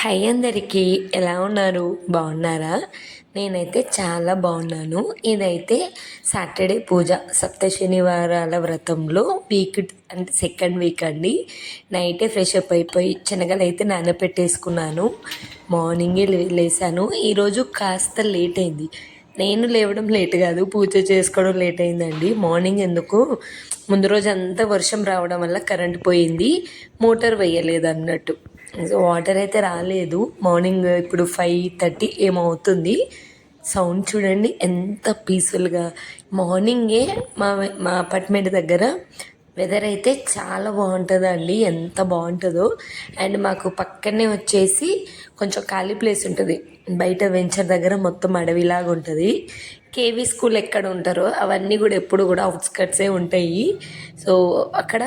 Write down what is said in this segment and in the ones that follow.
High అందరికీ ఎలా ఉన్నారు? బాగున్నారా? నేనైతే చాలా బాగున్నాను. ఇదైతే సాటర్డే పూజ సప్త శనివారాల వ్రతంలో వీక్ అంటే సెకండ్ వీక్ అండి. నైటే ఫ్రెష్ అప్ అయిపోయి శనగలు అయితే నానబెట్టేసుకున్నాను మార్నింగే లే- లేసాను. ఈరోజు కాస్త లేట్ అయింది. నేను లేవడం లేట్ కాదు పూజ చేసుకోవడం లేట్ అయిందండి. మార్నింగ్ ఎందుకు? ముందు రోజు అంతా వర్షం రావడం వల్ల కరెంట్ పోయింది. మోటార్ వేయలేదు అన్నట్టు సో వాటర్ అయితే రాలేదు. మార్నింగ్ ఇప్పుడు ఫైవ్ థర్టీ ఏమవుతుంది? సౌండ్ చూడండి ఎంత పీస్ఫుల్గా మార్నింగే మా మా అపార్ట్మెంట్ దగ్గర వెదర్ అయితే చాలా బాగుంటుందండి. ఎంత బాగుంటుందో. అండ్ మాకు పక్కనే వచ్చేసి కొంచెం ఖాళీ ప్లేస్ ఉంటుంది. బయట వెంచర్ దగ్గర మొత్తం అడవిలాగా ఉంటుంది. కేవీ స్కూల్ ఎక్కడ ఉంటారో అవన్నీ కూడా ఎప్పుడు కూడా అవుట్స్కట్సే ఉంటాయి. సో అక్కడ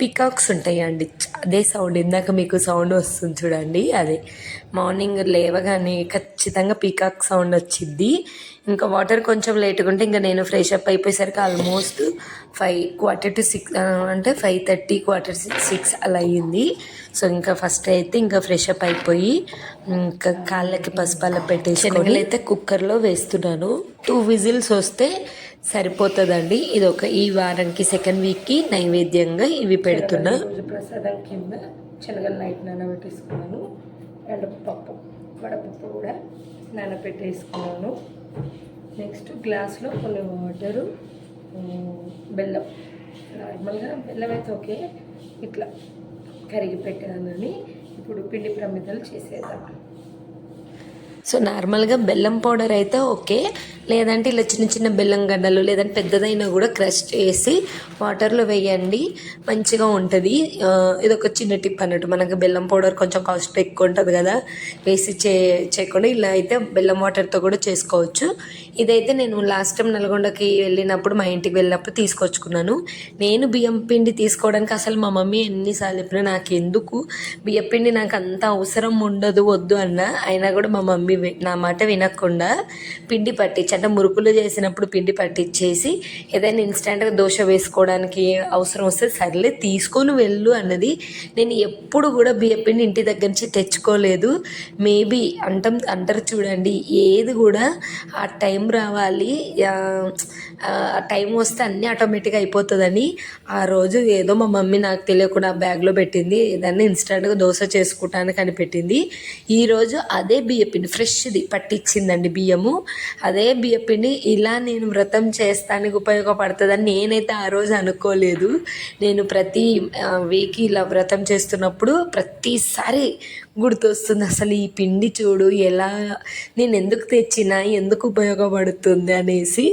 పికాక్స్ ఉంటాయి అండి అదే సౌండ్. ఇందాక మీకు సౌండ్ వస్తుంది చూడండి. అదే మార్నింగ్ లేవగానే ఖచ్చితంగా పీకాక్ సౌండ్ వచ్చింది ఇంకా వాటర్ కొంచెం లేట్గా ఉంటే ఇంకా నేను ఫ్రెష్ అప్ అయిపోయేసరికి almost five quarter to six అంటే ఫైవ్ థర్టీ క్వార్టర్ సిక్స్ అలా అయ్యింది సో ఇంకా ఫస్ట్ అయితే ఇంకా ఫ్రెష్ అప్ అయిపోయి ఇంకా కాళ్ళకి పసుపాల పెట్టేసి అయితే కుక్కర్లో వేస్తున్నాను. టూ విజిల్స్ వస్తే సరిపోతుందండి. ఇది ఒక ఈ వారానికి సెకండ్ వీక్కి నైవేద్యంగా ఇవి పెడుతున్నా. ప్రసాదం కింద శనగలు నైట్ నానబెట్టేసుకున్నాను. అండ్ పప్పు వడపప్పు కూడా నానబెట్టేసుకున్నాను. నెక్స్ట్ గ్లాస్లో కొన్ని వాటరు బెల్లం. నార్మల్గా బెల్లం అయితే ఓకే. ఇట్లా కరిగి పెట్టానని ఇప్పుడు పిండి ప్రమిదలు చేసేద్దాం. సో నార్మల్గా బెల్లం పౌడర్ అయితే ఓకే. లేదంటే ఇలా చిన్న చిన్న బెల్లం గడ్డలు లేదంటే పెద్దదైనా కూడా క్రష్ చేసి వాటర్లో వేయండి. మంచిగా ఉంటుంది. ఇదొక ఇది ఒక చిన్న టిప్ అన్నట్టు. మనకు బెల్లం పౌడర్ కొంచెం కాస్ట్ ఎక్కువ ఉంటుంది కదా. వేసి చే చేయకుండా ఇలా అయితే బెల్లం వాటర్తో కూడా చేసుకోవచ్చు. ఇదైతే నేను లాస్ట్ టైం నల్గొండకి వెళ్ళినప్పుడు మా ఇంటికి వెళ్ళినప్పుడు తీసుకొచ్చుకున్నాను. నేను బియ్యం పిండి తీసుకోవడానికి అసలు మా మమ్మీ ఎన్నిసార్లు చెప్పినా నాకు ఎందుకు బియ్యం పిండి నాకు అంత అవసరం ఉండదు వద్దు అన్న. అయినా కూడా మా మమ్మీ నా మాట వినకుండా పిండి పట్టించు అంటే మురుకులు చేసినప్పుడు పిండి పట్టించేసి ఏదైనా ఇన్స్టెంట్గా దోశ వేసుకోవడానికి అవసరం వస్తే సర్లే తీసుకొని వెళ్ళు అన్నది. నేను ఎప్పుడు కూడా బియ్యపిండి ఇంటి దగ్గర నుంచి తెచ్చుకోలేదు. మేబీ అంటం అంటారు చూడండి ఏది కూడా ఆ టైం రావాలి ఆ, టైం వస్తే అన్నీ ఆటోమేటిక్గా అయిపోతుందని. ఆ రోజు ఏదో మా మమ్మీ నాకు తెలియకుండా ఆ బ్యాగ్లో పెట్టింది ఏదన్నా ఇన్స్టెంట్గా దోశ చేసుకుంటానికి అని పెట్టింది. ఈరోజు అదే బియ్యపిండి ఫ్రెష్ది పట్టించిందండి బియ్యము. అదే బియ్య పిండి ఇలా నేను వ్రతం చేస్తానికి ఉపయోగపడుతుందని నేనైతే ఆ రోజు అనుకోలేదు. నేను ప్రతి వీక్ ఇలా వ్రతం చేస్తున్నప్పుడు ప్రతిసారి గుర్తొస్తుంది అసలు ఈ పిండి చూడు ఎలా నేను ఎందుకు తెచ్చినా ఎందుకు ఉపయోగపడుతుంది అనేసి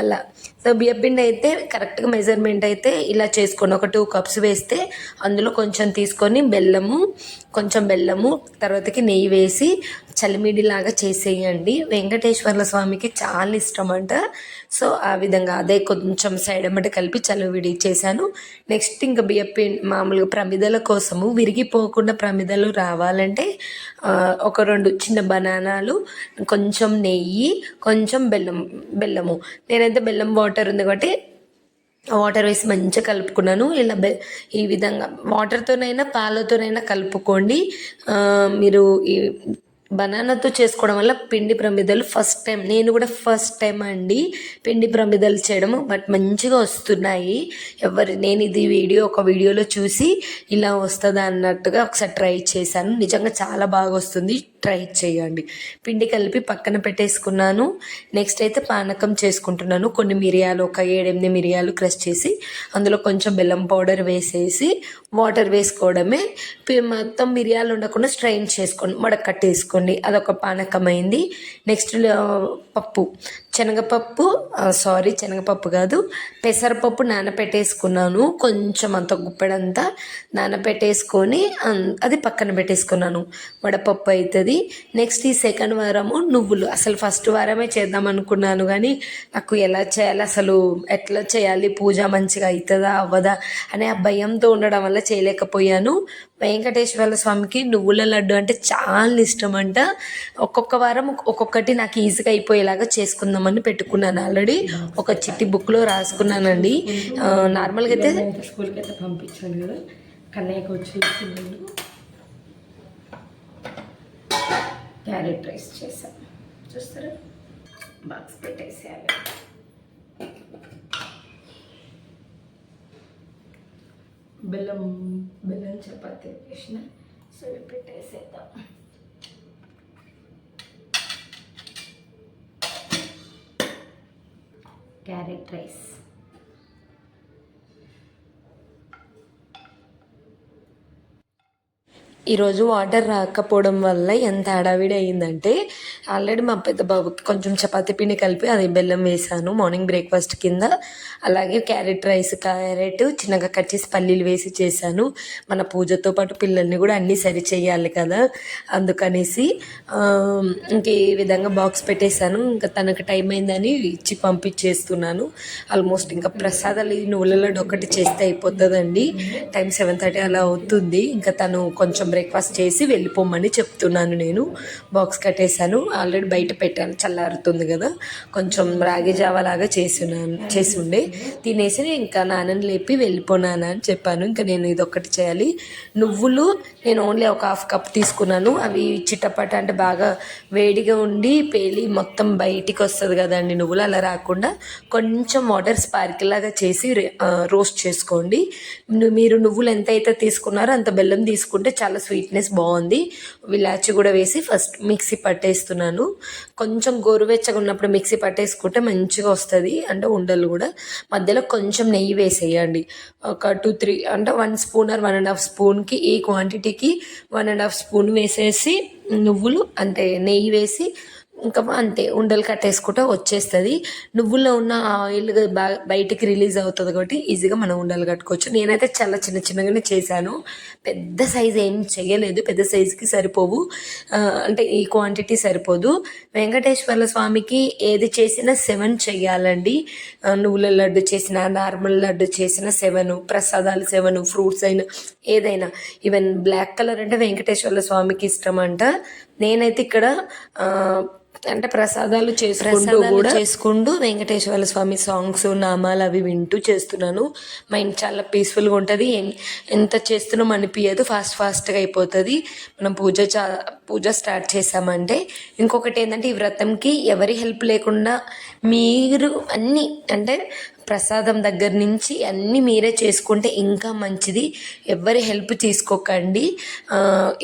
అలా. సో బియ్య పిండి అయితే కరెక్ట్గా మెజర్మెంట్ అయితే ఇలా చేసుకొని ఒక టూ కప్స్ వేస్తే అందులో కొంచెం తీసుకొని బెల్లము కొంచెం బెల్లము తర్వాతకి నెయ్యి వేసి చలిమిడిలాగా చేసేయండి. వెంకటేశ్వర్ల స్వామికి చాలా ఇష్టం అంట సో ఆ విధంగా అదే కొంచెం సైడ్ అమ్మట కలిపి చలివిడి చేశాను. నెక్స్ట్ ఇంకా బియ్యపి మామూలుగా ప్రమిదల కోసము విరిగిపోకుండా ప్రమిదలు రావాలంటే ఒక రెండు చిన్న బనానాలు కొంచెం నెయ్యి కొంచెం బెల్లం బెల్లము. నేనైతే బెల్లం వాటర్ ఉంది కాబట్టి వాటర్ వేసి మంచిగా కలుపుకున్నాను. ఇలా బె ఈ విధంగా వాటర్తోనైనా పాలతోనైనా కలుపుకోండి. మీరు ఈ బనానాతో చేసుకోవడం వల్ల పిండి ప్రమిదలు ఫస్ట్ టైం నేను కూడా ఫస్ట్ టైం అండి పిండి ప్రమిదలు చేయడం బట్ మంచిగా వస్తున్నాయి. ఎవరి నేను ఇది వీడియో ఒక వీడియోలో చూసి ఇలా వస్తుందా అన్నట్టుగా ఒకసారి ట్రై చేశాను. నిజంగా చాలా బాగా వస్తుంది. ట్రై చేయండి. పిండి కలిపి పక్కన పెట్టేసుకున్నాను. నెక్స్ట్ అయితే పానకం చేసుకుంటున్నాను. కొన్ని మిరియాలు ఒక ఏడెనిమిది మిరియాలు క్రష్ చేసి అందులో కొంచెం బెల్లం పౌడర్ వేసేసి వాటర్ వేసుకోవడమే. మొత్తం మిరియాలు ఉండకుండా స్ట్రైన్ చేసుకోండి. వడకట్టేసుకోండి అదొక పానకం అయింది నెక్స్ట్ పప్పు. శనగపప్పు సారీ శనగపప్పు కాదు. పెసరపప్పు నానపెట్టేసుకున్నాను. కొంచెం అంత గుప్పెడంతా నానపెట్టేసుకొని అది పక్కన పెట్టేసుకున్నాను. వడపప్పు అవుతుంది నెక్స్ట్ ఈ సెకండ్ వారము నువ్వులు. అసలు ఫస్ట్ వారమే చేద్దాం అనుకున్నాను కానీ నాకు ఎలా చేయాలి అసలు ఎట్లా చేయాలి పూజ మంచిగా అవుతుందా అవ్వదా అనే ఆ భయంతో ఉండడం వల్ల చేయలేకపోయాను. వెంకటేశ్వర స్వామికి నువ్వుల లడ్డు అంటే చాలా ఇష్టం అంట ఒక్కొక్క వారం ఒక్కొక్కటి నాకు ఈజీగా అయిపోయేలాగా చేసుకుందామని పెట్టుకున్నాను ఆల్రెడీ. ఒక చిట్టి బుక్లో రాసుకున్నానండి. నార్మల్గా అయితే స్కూల్కి అయితే పంపించాను కదా. కన్నయ్యకి వచ్చి నేను క్యారెట్ రైస్ చేసాం చూస్తారా? బాక్స్ పెట్టేసేయాలి. బెల్లం బెల్లం చపాతి వేసిన సో ఇవి పెట్టేసేద్దాం. క్యారెట్ రైస్ ఈరోజు వాటర్ రాకపోవడం వల్ల ఎంత హడావిడి అయిందంటే ఆల్రెడీ మా పెద్ద బాబుకి కొంచెం చపాతీ పిండి కలిపి అది బెల్లం వేసాను మార్నింగ్ బ్రేక్ఫాస్ట్ కింద. అలాగే క్యారెట్ రైస్ క్యారెట్ చిన్నగా కట్ చేసి పల్లీలు వేసి చేశాను. మన పూజతో పాటు పిల్లల్ని కూడా అన్నీ సరి చేయాలి కదా అందుకనేసి ఇంక ఈ విధంగా బాక్స్ పెట్టేశాను. ఇంకా తనకు టైం అయిందని ఇచ్చి పంపించేస్తున్నాను. ఆల్మోస్ట్ ఇంకా ప్రసాదాలు ఈ నూలలో ఒకటి చేస్తే అయిపోతుందండి. టైం సెవెన్ థర్టీ అలా అవుతుంది. ఇంకా తను కొంచెం బ్రేక్ఫాస్ట్ చేసి వెళ్ళిపోమని చెప్తున్నాను నేను. బాక్స్ కట్టేశాను. ఆల్రెడీ బయట పెట్టాను. చల్లారుతుంది కదా. కొంచెం రాగి జావా లాగా చేసినాను చేసి ఉండే. తినేసి ఇంకా నాన్నని లేపి వెళ్ళిపోనాను అని చెప్పాను. ఇంకా నేను ఇది ఒక్కటి చేయాలి. నువ్వులు నేను ఓన్లీ ఒక హాఫ్ కప్ తీసుకున్నాను. అవి చిట్టపట అంటే బాగా వేడిగా ఉండి పేలి మొత్తం బయటికి వస్తుంది కదండి నువ్వులు. అలా రాకుండా కొంచెం వాటర్ స్పార్కిల్ లాగా చేసి రోస్ట్ చేసుకోండి. మీరు నువ్వులు ఎంత అయితే తీసుకున్నారో అంత బెల్లం తీసుకుంటే చాలా స్వీట్నెస్ బాగుంది. ఇలాచి కూడా వేసి ఫస్ట్ మిక్సీ పట్టేస్తున్నాను. కొంచెం గోరువెచ్చగా ఉన్నప్పుడు మిక్సీ పట్టేసుకుంటే మంచిగా వస్తుంది. అంటే ఉండలు కూడా. మధ్యలో కొంచెం నెయ్యి వేసేయండి. ఒక టూ త్రీ అంటే one spoon or one and half స్పూన్కి ఈ క్వాంటిటీకి వన్ అండ్ హాఫ్ స్పూన్ వేసేసి నువ్వులు అంటే నెయ్యి వేసి ఇంకా అంతే ఉండలు కట్టేసుకుంటే వచ్చేస్తుంది. నువ్వుల్లో ఉన్న ఆయిల్ బయటికి రిలీజ్ అవుతుంది కాబట్టి ఈజీగా మనం ఉండలు కట్టుకోవచ్చు. నేనైతే చాలా చిన్న చిన్నగానే చేశాను. పెద్ద సైజ్ ఏం చేయలేదు పెద్ద సైజుకి సరిపోవు. అంటే ఈ క్వాంటిటీ సరిపోదు. వెంకటేశ్వర స్వామికి ఏది చేసినా సెవెన్ చేయాలండి నువ్వుల లడ్డు చేసిన నార్మల్ లడ్డు చేసిన సెవెన్. ప్రసాదాలు సెవెన్ ఫ్రూట్స్ అయినా ఏదైనా. ఈవెన్ బ్లాక్ కలర్ అంటే వెంకటేశ్వర స్వామికి ఇష్టం అంట నేనైతే ఇక్కడ అంటే ప్రసాదాలు చేసుకుంటూ కూడా చేసుకుంటూ వెంకటేశ్వర స్వామి సాంగ్స్ నామాలు అవి వింటూ చేస్తున్నాను. మైండ్ చాలా పీస్ఫుల్గా ఉంటుంది. ఎంత చేస్తున్నాం అనిపించదు ఫాస్ట్ ఫాస్ట్గా అయిపోతుంది. మనం పూజ చా పూజ స్టార్ట్ చేసామంటే ఇంకొకటి ఏంటంటే ఈ వ్రతంకి ఎవరి హెల్ప్ లేకుండా మీరు అన్నీ అంటే ప్రసాదం దగ్గర నుంచి అన్నీ మీరే చేసుకుంటే ఇంకా మంచిది. ఎవరి హెల్ప్ తీసుకోకండి.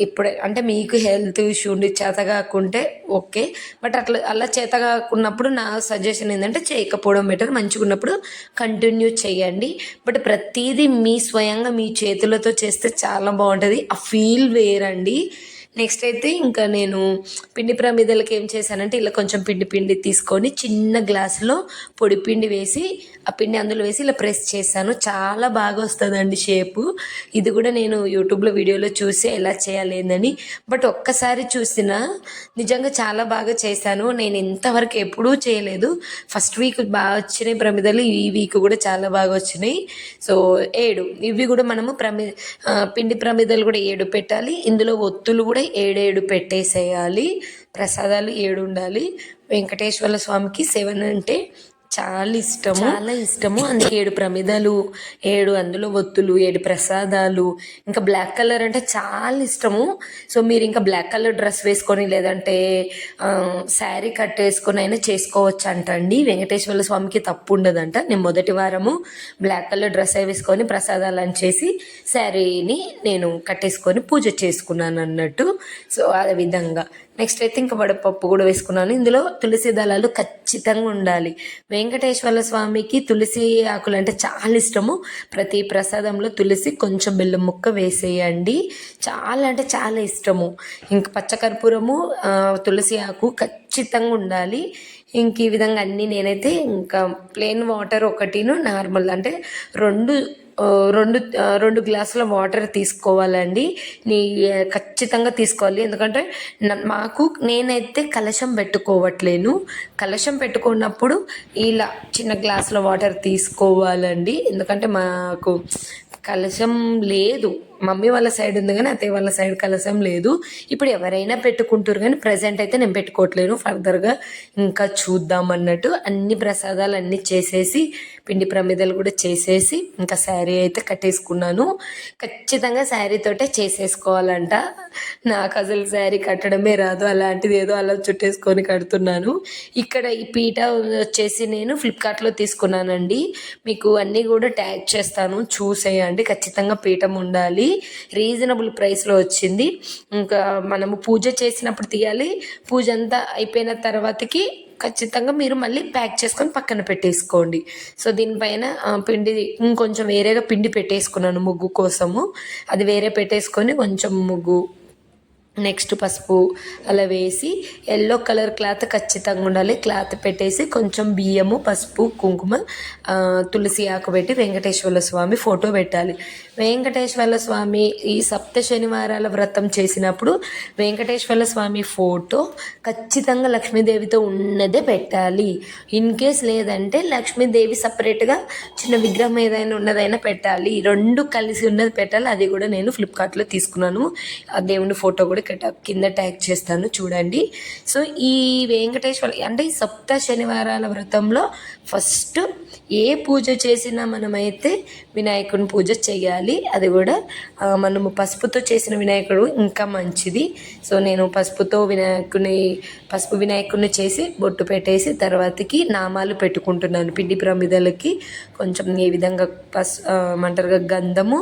ఇప్పుడు అంటే మీకు హెల్త్ ఇష్యూ ఉండి చేత కాకుంటే ఓకే. బట్ అట్లా అలా చేత కాకున్నప్పుడు నా సజెషన్ ఏంటంటే చేయకపోవడం బెటర్. మంచిగా ఉన్నప్పుడు కంటిన్యూ చేయండి. బట్ ప్రతిదీ మీ స్వయంగా మీ చేతులతో చేస్తే చాలా బాగుంటుంది. ఆ ఫీల్ వేరండి. నెక్స్ట్ అయితే ఇంకా నేను పిండి ప్రమిదలకి ఏం చేశానంటే ఇలా కొంచెం పిండి పిండి తీసుకొని చిన్న గ్లాసులో పొడి పిండి వేసి ఆ పిండి అందులో వేసి ఇలా ప్రెస్ చేశాను. చాలా బాగా వస్తుందండి షేపు. ఇది కూడా నేను యూట్యూబ్లో వీడియోలో చూసి ఎలా చేయాలి ఏందని. బట్ ఒక్కసారి చూసిన నిజంగా చాలా బాగా చేశాను. నేను ఇంతవరకు ఎప్పుడూ చేయలేదు. ఫస్ట్ వీక్ బాగా వచ్చినాయి ప్రమిదలు ఈ వీక్ కూడా చాలా బాగా వచ్చినాయి. సో ఏడు. ఇవి కూడా మనము ప్రమి పిండి ప్రమిదలు కూడా ఏడు పెట్టాలి. ఇందులో ఒత్తులు కూడా ఏడేడు పెట్టేసేయాలి. ప్రసాదాలు ఏడు ఉండాలి వెంకటేశ్వర స్వామికి సెవెన్ అంటే చాలా ఇష్టము. చాలా ఇష్టము. అందుకే ఏడు ప్రమిదలు ఏడు అందులో ఒత్తులు ఏడు ప్రసాదాలు. ఇంకా బ్లాక్ కలర్ అంటే చాలా ఇష్టము. సో మీరు ఇంకా బ్లాక్ కలర్ డ్రెస్ వేసుకొని లేదంటే శారీ కట్టేసుకొని అయినా చేసుకోవచ్చు అంటండి వెంకటేశ్వర స్వామికి తప్పు ఉండదంట. నేను మొదటి వారము బ్లాక్ కలర్ డ్రెస్ వేసుకొని ప్రసాదాలు అని చేసి శారీని నేను కట్టేసుకొని పూజ చేసుకున్నాను అన్నట్టు సో ఆ విధంగా. నెక్స్ట్ అయితే ఇంకా వడపప్పు కూడా వేసుకున్నాను. ఇందులో తులసి దళాలు ఖచ్చితంగా ఉండాలి. వెంకటేశ్వర స్వామికి తులసి ఆకులు అంటే చాలా ఇష్టము. ప్రతి ప్రసాదంలో తులసి కొంచెం బెల్లం ముక్క వేసేయండి. చాలా అంటే చాలా ఇష్టము. ఇంక పచ్చకర్పూరము తులసి ఆకు ఖచ్చితంగా ఉండాలి. ఇంక ఈ విధంగా అన్నీ నేనైతే ఇంకా ప్లెయిన్ వాటర్ ఒకటిను నార్మల్ అంటే రెండు రెండు రెండు గ్లాసుల వాటర్ తీసుకోవాలండి. నీ ఖచ్చితంగా తీసుకోవాలి. ఎందుకంటే మాకు నేనైతే కలశం పెట్టుకోవట్లేను. కలశం పెట్టుకున్నప్పుడు ఇలా చిన్న గ్లాసుల వాటర్ తీసుకోవాలండి. ఎందుకంటే మాకు కలశం లేదు. మమ్మీ వాళ్ళ సైడ్ ఉంది కానీ అత్తయ్య వాళ్ళ సైడ్ కలసం లేదు. ఇప్పుడు ఎవరైనా పెట్టుకుంటారు కానీ ప్రజెంట్ అయితే నేను పెట్టుకోవట్లేను. ఫర్దర్గా ఇంకా చూద్దాం అన్నట్టు అన్ని ప్రసాదాలు అన్నీ చేసేసి పిండి ప్రమిదలు కూడా చేసేసి ఇంకా శారీ అయితే కట్టేసుకున్నాను. ఖచ్చితంగా శారీతోటే చేసేసుకోవాలంట. నాకు అసలు శారీ కట్టడమే రాదు. అలాంటిది ఏదో అలా చుట్టేసుకొని కడుతున్నాను. ఇక్కడ ఈ పీట వచ్చేసి నేను ఫ్లిప్కార్ట్లో తీసుకున్నానండి. మీకు అన్నీ కూడా ట్యాగ్ చేస్తాను. చూసేయండి. ఖచ్చితంగా పీఠం ఉండాలి. రీజనబుల్ ప్రైస్లో వచ్చింది. ఇంకా మనము పూజ చేసినప్పుడు తీయాలి. పూజ అంతా అయిపోయిన తర్వాతకి ఖచ్చితంగా మీరు మళ్ళీ ప్యాక్ చేసుకొని పక్కన పెట్టేసుకోండి. సో దీనిపైన పిండి ఇంకొంచెం వేరేగా పిండి పెట్టేసుకున్నాను ముగ్గు కోసము. అది వేరే పెట్టేసుకొని కొంచెం ముగ్గు నెక్స్ట్ పసుపు అలా వేసి ఎల్లో కలర్ క్లాత్ ఖచ్చితంగా ఉండాలి. క్లాత్ పెట్టేసి కొంచెం బియ్యము పసుపు కుంకుమ తులసి ఆకు పెట్టి వెంకటేశ్వర స్వామి ఫోటో పెట్టాలి. వెంకటేశ్వర స్వామి ఈ సప్త శనివారాల వ్రతం చేసినప్పుడు వెంకటేశ్వర స్వామి ఫోటో ఖచ్చితంగా లక్ష్మీదేవితో ఉన్నదే పెట్టాలి. ఇన్ కేస్ లేదంటే లక్ష్మీదేవి సపరేట్గా చిన్న విగ్రహం ఏదైనా ఉన్నదైనా పెట్టాలి. రెండు కలిసి ఉన్నది పెట్టాలి. అది కూడా నేను ఫ్లిప్కార్ట్లో తీసుకున్నాను. ఆ దేవుని ఫోటో కూడా ఇక్కడ కింద ట్యాగ్ చేస్తాను చూడండి. సో ఈ వెంకటేశ్వర అంటే ఈ సప్త శనివారాల వ్రతంలో ఫస్ట్ ఏ పూజ చేసినా మనమైతే వినాయకుని పూజ చేయాలి. అది కూడా మనము పసుపుతో చేసిన వినాయకుడు ఇంకా మంచిది. సో నేను పసుపుతో వినాయకుని పసుపు వినాయకుడిని చేసి బొట్టు పెట్టేసి తర్వాతకి నామాలు పెట్టుకుంటున్నాను. పిండి ప్రమిదలకి కొంచెం ఏ విధంగా పసు ఆ, గంధము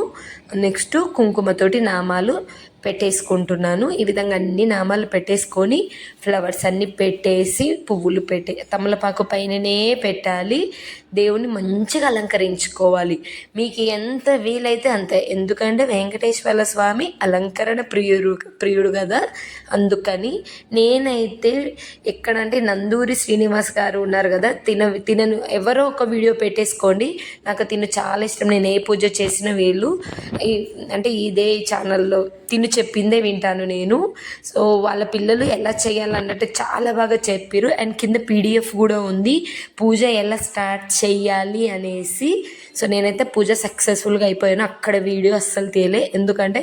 నెక్స్ట్ కుంకుమతోటి నామాలు పెట్టేసుకుంటున్నాను. ఈ విధంగా అన్ని నామాలు పెట్టేసుకొని ఫ్లవర్స్ అన్నీ పెట్టేసి పువ్వులు పెట్టే తమలపాకు పైననే పెట్టాలి. దేవుణ్ణి మంచిగా అలంకరించుకోవాలి. మీకు ఎంత వీలైతే అంత. ఎందుకంటే వెంకటేశ్వర స్వామి అలంకరణ ప్రియుడు ప్రియుడు కదా. అందుకని నేనైతే ఎక్కడంటే నందూరి శ్రీనివాస్ గారు ఉన్నారు కదా. తిన తినను ఎవరో ఒక వీడియో పెట్టేసుకోండి. నాకు తిను చాలా ఇష్టం. నేను ఏ పూజ చేసిన వీళ్ళు అంటే ఇదే ఛానల్లో తిను చెప్పిందే వింటాను నేను. సో వాళ్ళ పిల్లలు ఎలా చేయాలన్నట్టు చాలా బాగా చెప్పారు అండ్ కింద పీడిఎఫ్ కూడా ఉంది. పూజ ఎలా స్టార్ట్ చెయ్యాలి అనేసి. సో నేనైతే పూజ సక్సెస్ఫుల్గా అయిపోయాను. అక్కడ వీడియో అస్సలు తీయలే. ఎందుకంటే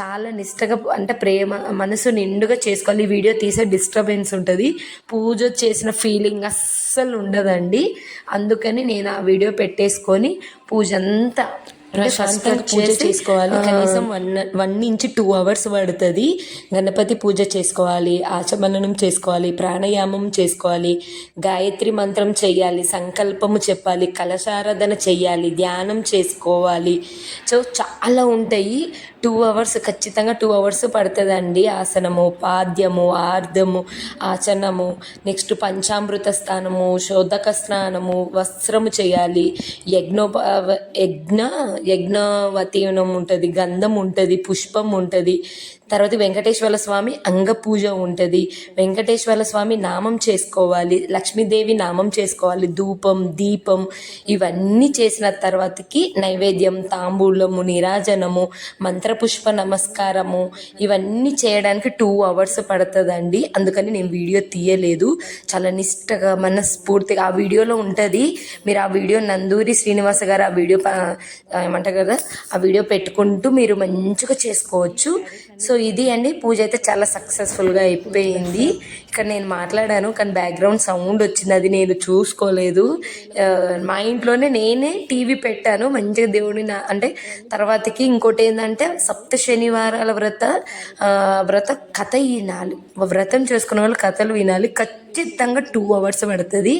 చాలా నిష్టగా అంటే ప్రేమ మనసు నిండుగా చేసుకోవాలి. ఈ వీడియో తీసే డిస్టర్బెన్స్ ఉంటుంది. పూజ చేసిన ఫీలింగ్ అస్సలు ఉండదండి. అందుకని నేను ఆ వీడియో పెట్టేసుకొని పూజ అంతా ప్రశాంతంగా పూజ చేసుకోవాలి. కనీసం వన్ వన్ నుంచి టూ అవర్స్ పడుతుంది. గణపతి పూజ చేసుకోవాలి ఆచమననం చేసుకోవాలి ప్రాణాయామం చేసుకోవాలి గాయత్రి మంత్రం చేయాలి సంకల్పము చెప్పాలి కలశారాధన చేయాలి ధ్యానం చేసుకోవాలి. సో చాలా ఉంటాయి. టూ అవర్స్ ఖచ్చితంగా టూ అవర్స్ పడుతుందండి. ఆసనము పాద్యము ఆర్ధము ఆచనము నెక్స్ట్ పంచామృత స్నానము శోధక స్నానము వస్త్రము చేయాలి యజ్ఞోప యజ్ఞ యజ్ఞవతీనం ఉంటుంది గంధం ఉంటుంది పుష్పం ఉంటుంది. తర్వాత వెంకటేశ్వర స్వామి అంగ పూజ ఉంటుంది. వెంకటేశ్వర స్వామి నామం చేసుకోవాలి. లక్ష్మీదేవి నామం చేసుకోవాలి. ధూపం దీపం ఇవన్నీ చేసిన తర్వాతకి నైవేద్యం తాంబూలము నిరాజనము మంత్రపుష్ప నమస్కారము ఇవన్నీ చేయడానికి టూ అవర్స్ పడుతుందండి. అందుకని నేను వీడియో తీయలేదు. చాలా నిష్టగా మనస్ఫూర్తిగా ఆ వీడియోలో ఉంటుంది. మీరు ఆ వీడియో నందూరి శ్రీనివాస గారు ఆ వీడియో ఏమంటారు కదా? ఆ వీడియో పెట్టుకుంటూ మీరు మంచిగా చేసుకోవచ్చు. సో ఇది అండి. పూజ అయితే చాలా సక్సెస్ఫుల్గా అయిపోయింది. ఇక్కడ నేను మాట్లాడాను కానీ బ్యాక్గ్రౌండ్ సౌండ్ వచ్చింది. అది నేను చూసుకోలేదు. మా ఇంట్లోనే నేనే టీవీ పెట్టాను. మంచిగా దేవుడిని అంటే తర్వాతకి ఇంకోటి ఏంటంటే సప్త శనివారాల వ్రత. వ్రత కథ వినాలి. వ్రతం చేసుకున్న వాళ్ళు కథలు వినాలి. ఖచ్చితంగా టూ అవర్స్ పడుతుంది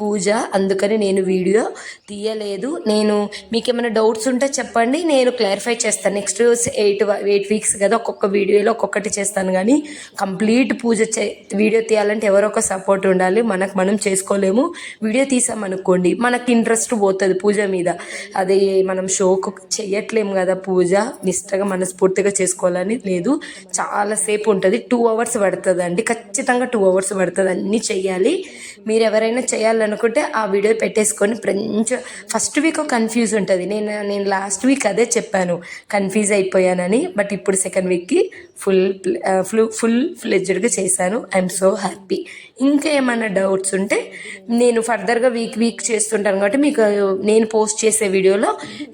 పూజ. అందుకని నేను వీడియో తీయలేదు. నేను మీకు ఏమైనా డౌట్స్ ఉంటే చెప్పండి. నేను క్లారిఫై చేస్తాను. నెక్స్ట్ ఎయిట్ ఎయిట్ వీక్స్ కదా ఒక్కొక్క వీడియోలో ఒక్కొక్కటి చేస్తాను కానీ కంప్లీట్ పూజ చే వీడియో తీయాలంటే ఎవరో ఒక సపోర్ట్ ఉండాలి. మనకు మనం చేసుకోలేము. వీడియో తీసామనుకోండి మనకి ఇంట్రెస్ట్ పోతుంది పూజ మీద. అది మనం షోకు చేయట్లేము కదా పూజ నిష్టగా మనస్ఫూర్తిగా చేసుకోవాలని లేదు. చాలాసేపు ఉంటుంది. టూ అవర్స్ పడుతుంది అండి ఖచ్చితంగా టూ అవర్స్ పడుతుంది. అన్నీ చేయాలి మీరు ఎవరైనా చేయాలనుకుంటే ఆ వీడియో పెట్టేసుకొని ఫ్రెంచ్ ఫస్ట్ వీక్ కన్ఫ్యూజ్ ఉంటుంది. నేను నేను లాస్ట్ వీక్ అదే చెప్పాను. కన్ఫ్యూజ్ అయిపోయానని. బట్ ఇప్పుడు సెకండ్ వీక్కి ఫుల్ ఫుల్ ఫుల్ ఫ్లెడ్జ్డ్గా చేశాను. ఐఎమ్ సో హ్యాపీ ఇంకా ఏమైనా డౌట్స్ ఉంటే నేను ఫర్దర్గా వీక్ వీక్ చేస్తుంటాను కాబట్టి మీకు నేను పోస్ట్ చేసే వీడియోలో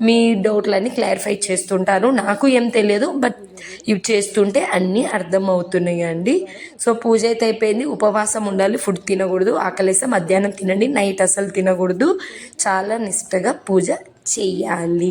మీ డౌట్లన్నీ క్లారిఫై చేస్తుంటాను. నాకు ఏం తెలియదు బట్ ఇవి చేస్తుంటే అన్నీ అర్థం అవుతున్నాయి అండి. సో పూజ అయితే అయిపోయింది. ఉపవాసం ఉండాలి ఫుడ్ తినకూడదు ఆకలిస్తే మధ్యాహ్నం తినండి నైట్ అసలు తినకూడదు. చాలా నిష్టగా పూజ చెయ్యాలి